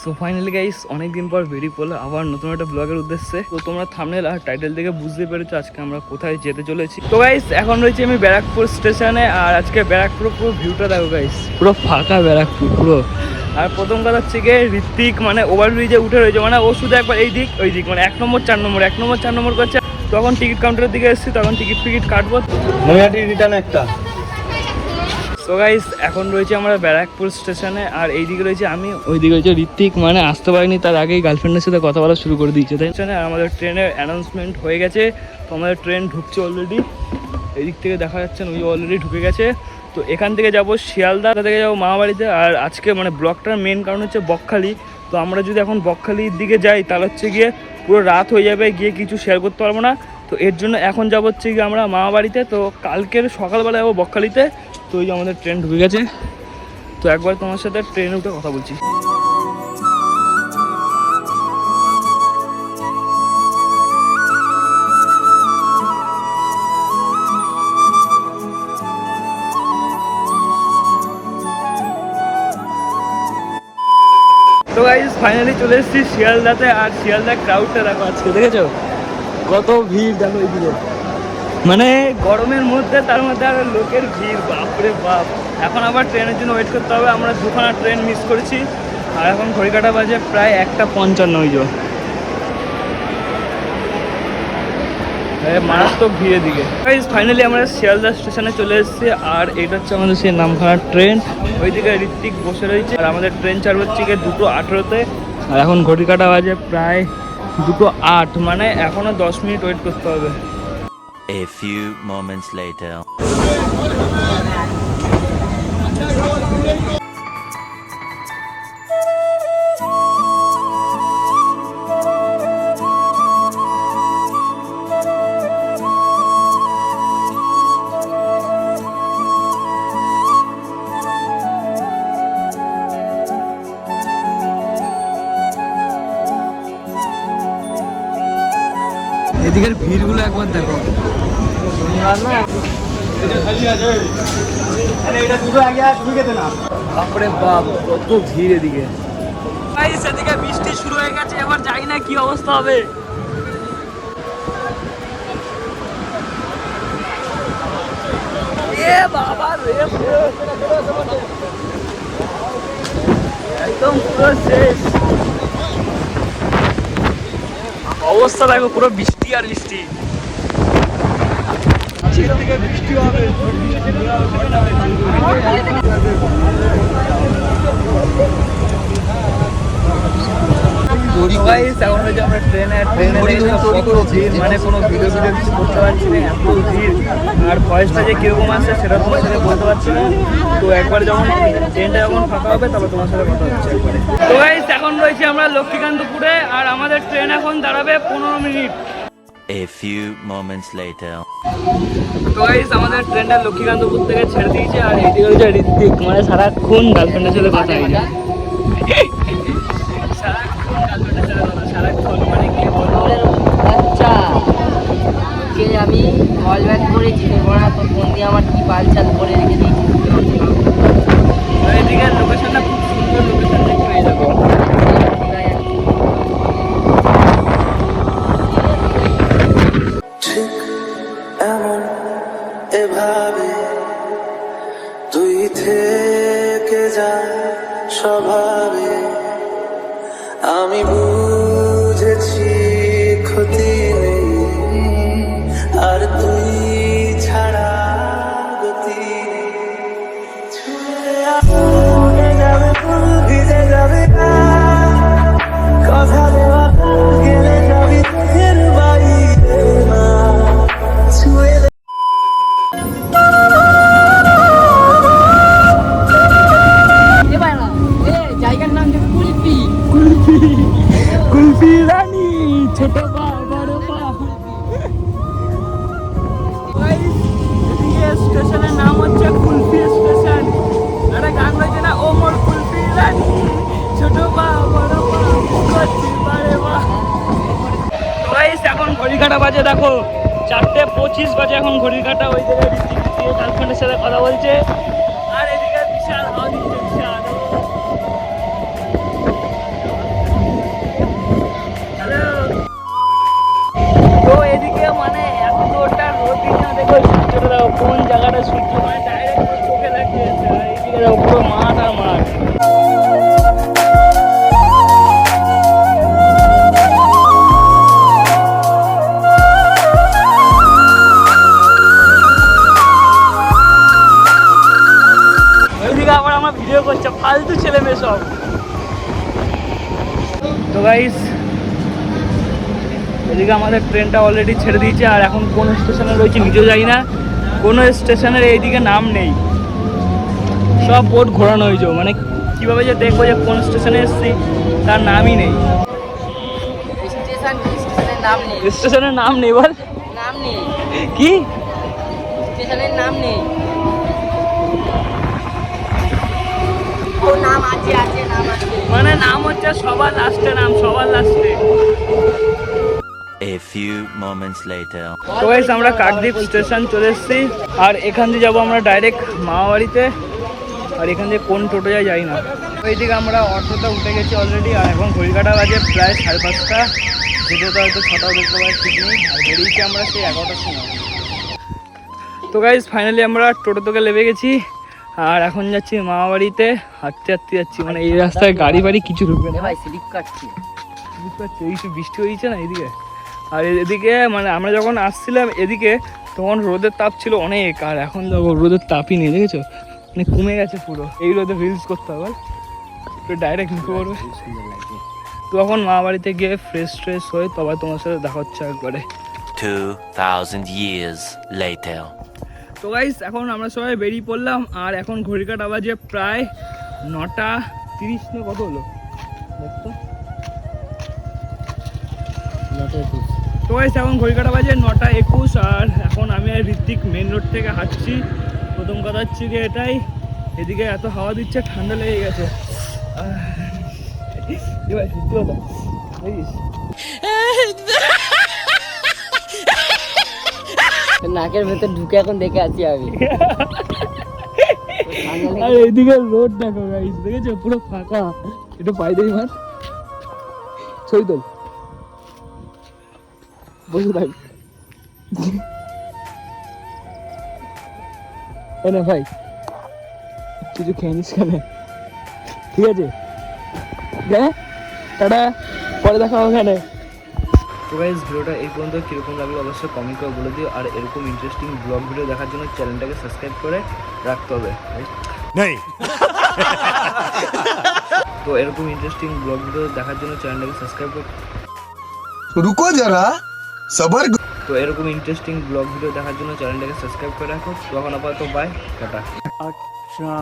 So finally guys অনেকদিন পর বেরিয়ে পড়ল আবার নতুন একটা ব্লগের উদ্দেশ্যে। তো তোমরা থামনেল আর টাইটেল থেকে বুঝতে পেরেছ আজকে আমরা কোথায় যেতে চলেছি। তো গাইস এখন রয়েছে আমি ব্যারাকপুর স্টেশনে আর আজকে ব্যারাকপুর পুরো ভিউটা দেখো গাইস পুরো ফাঁকা ব্যারাকপুর, পুরো। আর প্রথম কথা হচ্ছে গিয়ে ঋত্বিক মানে ওভারব্রিজে উঠে রয়েছে। মানে ও শুধু একবার এই দিক, ওই দিক মানে এক নম্বর, চার নম্বর, এক নম্বর, চার নম্বর করছে। তখন টিকিট কাউন্টারের দিকে এসেছি, তখন টিকিট ফিকিট কাটবো রিটার্ন একটা। তো গাইস এখন রয়েছে আমরা ব্যারাকপুর স্টেশনে আর এইদিকে রয়েছে আমি, ওইদিকে রয়েছে ঋত্বিক মানে আসতে পারিনি, তার আগেই গার্লফ্রেন্ডের সাথে কথা বলা শুরু করে দিয়েছে, তাই আর আমাদের ট্রেনের অ্যানাউন্সমেন্ট হয়ে গেছে, তো আমাদের ট্রেন ঢুকছে অলরেডি এদিক থেকে দেখা যাচ্ছে ওই অলরেডি ঢুকে গেছে। তো এখান থেকে যাব শিয়ালদা থেকে যাব মামাবাড়িতে, আর আজকে মানে ব্লকটার মেন কারণ হচ্ছে বকখালি। তো আমরা যদি এখন বকখালির দিকে যাই, তাহলে হচ্ছে গিয়ে পুরো রাত হয়ে যাবে, গিয়ে কিছু শেয়ার করতে পারব না। তো এর জন্য এখন যাব হচ্ছে গিয়ে আমরা মামাবাড়িতে, তো কালকের সকালবেলা যাব বকখালিতে। তো ওই যে আমাদের ট্রেন ঢুকে গেছে। তো একবার তোমার সাথে ট্রেনে উঠে কথা বলছি। তো ফাইনালি চলে এসেছি শিয়ালদাতে, আর শিয়ালদা ক্রাউডটা দেখো আজকে, দেখেছ? কত ভিড় দেখো এইদিকে। মানে গরমের মধ্যে তার মধ্যে আরও লোকের ভিড়, বাপরে বাপ। এখন আবার ট্রেনের জন্য ওয়েট করতে হবে, আমরা দুখানা ট্রেন মিস করেছি। আর এখন ঘড়িকাটা বাজে প্রায় একটা পঞ্চান্ন ওই যে। মারাত্মক ভিড়ের দিকে ফাইনালি আমরা শিয়ালদা স্টেশনে চলে এসেছি, আর এটা হচ্ছে আমাদের সেই নামখানা ট্রেন ওইদিকে ঋত্বিক বসে রয়েছে, আর আমাদের ট্রেন ছাড়বে হচ্ছে গিয়ে দুটো আঠেরোতে। আর এখন ঘড়ি কাটা বাজে প্রায় দুটো আট মানে এখনও দশ মিনিট ওয়েট করতে হবে। A few moments later. এদিকের ভিড়গুলো একবার দেখো এদিকে। বৃষ্টি শুরু হয়ে গেছে, এবার কি অবস্থা হবে। একদম শেষ। অবস্থা দেখো, পুরো বৃষ্টি আর বৃষ্টি বৃষ্টি হবে Guys, এখন হচ্ছে আমরা ট্রেনে ট্রেনে ভিড় মানে কোনো ভিডিও ভিডিও কিছু করতে পারছি না এত ভিড়। আর ভয়েসটা যে কীরকম আসছে সেটা তোমার সাথে বলতে পারছি না। তো একবার যখন ট্রেনটা যখন ফাঁকা হবে তারপর তোমার সাথে কথা হচ্ছে একবারে। তো এখন রয়েছে আমরা লক্ষ্মীকান্তপুরে আর আমাদের ট্রেন এখন দাঁড়াবে পনেরো minute. A few moments later. তো গাইস আমাদের ট্রেনটা লক্ষ্মীকান্তপুর থেকে ছেড়ে দিয়েছে আর এদিকে হচ্ছে ঋত্বিক। মানে সারাক্ষণ গার্লফ্রেন্ডের সাথে কথা হয়। না সারাক্ষণ গার্লফ্রেন্ডের সাথে কথা সারাক্ষণ মানে কি বলব? আচ্ছা কে আমি কল ব্যাক করেছি না তোর ফোন দিয়ে আমার কি বালচাল করে রেখে পঁচিশ বাজে এখন ঘড়ির কাটা ওই জায়গায় গার্লফ্রেন্ডের সাথে কথা বলছে। আর এদিকে বিশাল বিশাল তো এদিকে মানে এতটা রোদ দেখো, কোন জায়গাটা সূর্য হাওয়া দিচ্ছে বিশাল সব। তো গাইস এদিকে আমাদের ট্রেনটা অলরেডি ছেড়ে দিয়েছে আর এখন কোন স্টেশনে রয়েছে নিজেও যাই না। কোনো স্টেশনের এইদিকে নাম নেই। সব বোর্ড ঘোরানো হয়েছে মানে কীভাবে যে দেখব যে কোন স্টেশনে এসেছি তার নামই নেই। স্টেশন নাম নেই। স্টেশনের নাম নেই বল। নাম নেই। কি? স্টেশনের নাম নেই। মানে নাম হচ্ছে সবার লাস্টে নাম সবার লাস্টে। A few moments later. তো গাইস আমরা কাকদ্বীপ স্টেশন চলে এসেছি। আর এখান দিয়ে যাব আমরা ডাইরেক্ট মামাবাড়িতে। আর এখান দিয়ে কোন টোটো যায় যাই না। তো এইদিকে আমরা অটোতে উঠে গেছি অলরেডি আর এখন ঘড়িকাটা বাজে প্রায় সাড়ে পাঁচটা। যেতে হয়তো ছটাও দেখতে পাই ঠিক নেই। আর বেরিয়েছি আমরা সেই এগারোটার সময়। তো গাইজ ফাইনালি আমরা টোটো তোকে লেবে গেছি। আর এখন যাচ্ছি মামাবাড়িতে হাঁটতে হাঁটতে যাচ্ছি। মানে এই রাস্তায় গাড়ি বাড়ি কিছু ঢুকবে না। ভাই স্লিপ কাটছে। বুঝতে পারছি এই বৃষ্টি হয়েছে না এদিকে? আর এদিকে মানে আমরা যখন আসছিলাম এদিকে তখন রোদের তাপ ছিল অনেক আর এখন দেখো রোদের তাপই নেই দেখেছ? মানে কমে গেছে পুরো। এই রোদে রিলস করতে হবে। তো ডাইরেক্ট মুখে পড়বে তখন মা বাড়িতে গিয়ে ফ্রেশ ট্রেশ হয়ে তবে তোমার সাথে দেখা হচ্ছে একবারে। 2000 years later. তো গাইস এখন আমরা সবাই বেরিয়ে পড়লাম আর এখন ঘড়ি কাটা বাজে প্রায় নটা তিরিশ না কত হলো? তো গাইস এখন ঘড়ি কাটা বাজে নটা একুশ আর এখন আমি আর ঋত্বিক মেন রোড থেকে হাঁটছি। প্রথম কথা হচ্ছে কি এটাই এদিকে এত হাওয়া দিচ্ছে ঠান্ডা লেগে গেছে। নাকের ভেতর ঢুকে এখন দেখে আছি আমি। আর, এইদিকে রোড দেখো গাইস দেখেছ? পুরো ফাঁকা। একটু পাই দেই মার। ছবি তোল। বসে থাক। না ভাই কিছু খেয়ে কেন? ঠিক আছে। হ্যাঁ? টাটা। পরে দেখা এখানে তো গাইজ ভিডিওটা এই পর্যন্ত। কীরকম লাগল অবশ্যই কমেন্ট করে বলে দিও। আর এরকম ইন্টারেস্টিং ব্লগ ভিডিও দেখার জন্য চ্যানেলটাকে সাবস্ক্রাইব করে রাখতে হবে তো এরকম ইন্টারেস্টিং ব্লগ ভিডিও দেখার জন্য চ্যানেলটাকে সাবস্ক্রাইব করে রুকো যারা সবার তো এরকম ইন্টারেস্টিং ব্লগ ভিডিও দেখার জন্য চ্যানেলটাকে সাবস্ক্রাইব করে রাখো। তখন আপাতত বাই টাটা। আচ্ছা।